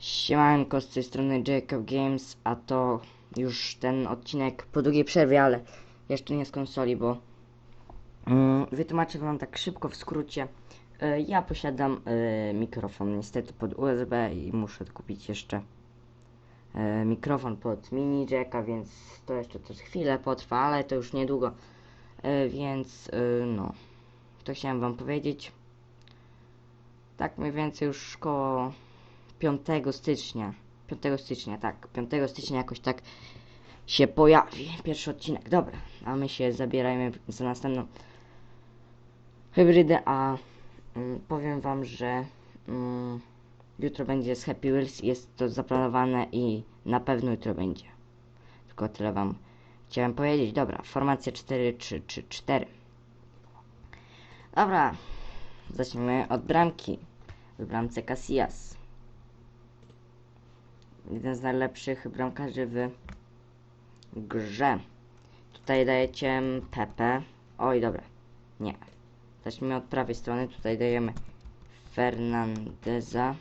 Siemanko, z tej strony Jacob Games, a to już ten odcinek po długiej przerwie, ale jeszcze nie z konsoli, bo mm, wytłumaczę wam tak szybko w skrócie. E, ja posiadam e, mikrofon niestety pod USB i muszę kupić jeszcze e, mikrofon pod mini jacka, więc to jeszcze też chwilę potrwa, ale to już niedługo. Więc no, to chciałem wam powiedzieć. Tak mniej więcej już koło 5 stycznia. 5 stycznia, tak. 5 stycznia jakoś tak się pojawi pierwszy odcinek. Dobra, a my się zabierajmy za następną hybrydę, a mm, powiem wam, że mm, jutro będzie z Happy Wheels, jest to zaplanowane i na pewno jutro będzie. Tylko tyle wam chciałem powiedzieć. Dobra, formacja 4 3 3 4. Dobra, zacznijmy od bramki. W bramce Casillas. Jeden z najlepszych bramkarzy w grze. Tutaj dajecie Pepe. Oj, dobra. Nie. Zacznijmy od prawej strony. Tutaj dajemy Fernandeza.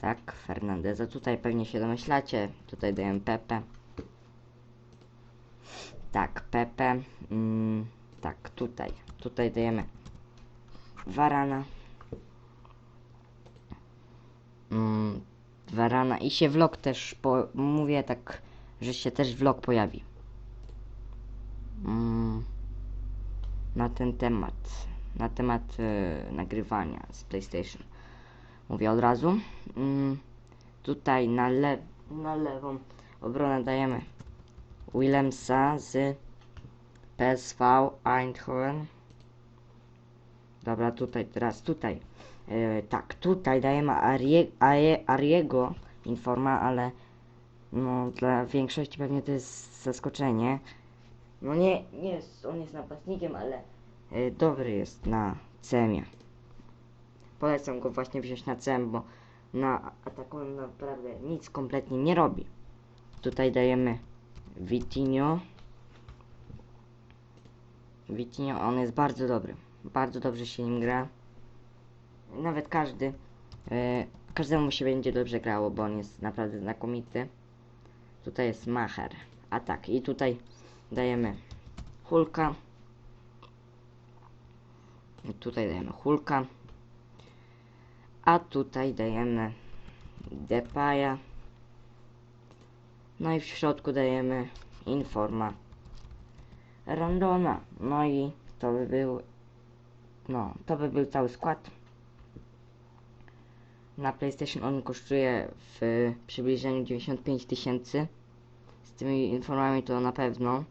Tak, Fernandeza. Tutaj pewnie się domyślacie. Tutaj dajemy Pepe. Tak, Pepe. Mm, tak, tutaj. Tutaj dajemy Varana. Mm, Varana i się vlog też po, mówię tak, że się też vlog pojawi. Mm, na ten temat, na temat e, nagrywania z PlayStation. Mówię od razu. Mm, tutaj na, le na lewą obronę dajemy Willemsa z PSV Eindhoven. Dobra, tutaj, teraz tutaj. E, tak, tutaj dajemy Arie, Arie, Ariego Informa, ale no, dla większości pewnie to jest zaskoczenie. No nie, nie jest, on jest napastnikiem, ale e, dobry jest na CM-ie. Polecam go właśnie wziąć na CM, bo na ataku naprawdę nic kompletnie nie robi. Tutaj dajemy Vitinho. Vitinho, on jest bardzo dobry. Bardzo dobrze się nim gra. Nawet każdy, e, każdemu się będzie dobrze grało, bo on jest naprawdę znakomity. Tutaj jest Macher. A tak, i tutaj dajemy Hulka. I tutaj dajemy Hulka. A tutaj dajemy Depaya. No i w środku dajemy Informa Randona. No i to by był no, to by był cały skład. Na PlayStation on kosztuje w przybliżeniu 95 tysięcy. Z tymi informacjami to na pewno.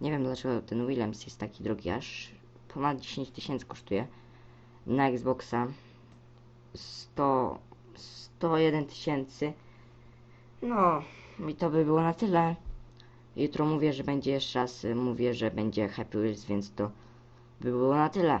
Nie wiem dlaczego ten Williams jest taki drogi, aż ponad 10 tysięcy kosztuje. Na Xboxa 100, 101 tysięcy. No, i to by było na tyle. Jutro mówię, że będzie jeszcze raz, mówię, że będzie Happy Wheels, więc to by było na tyle.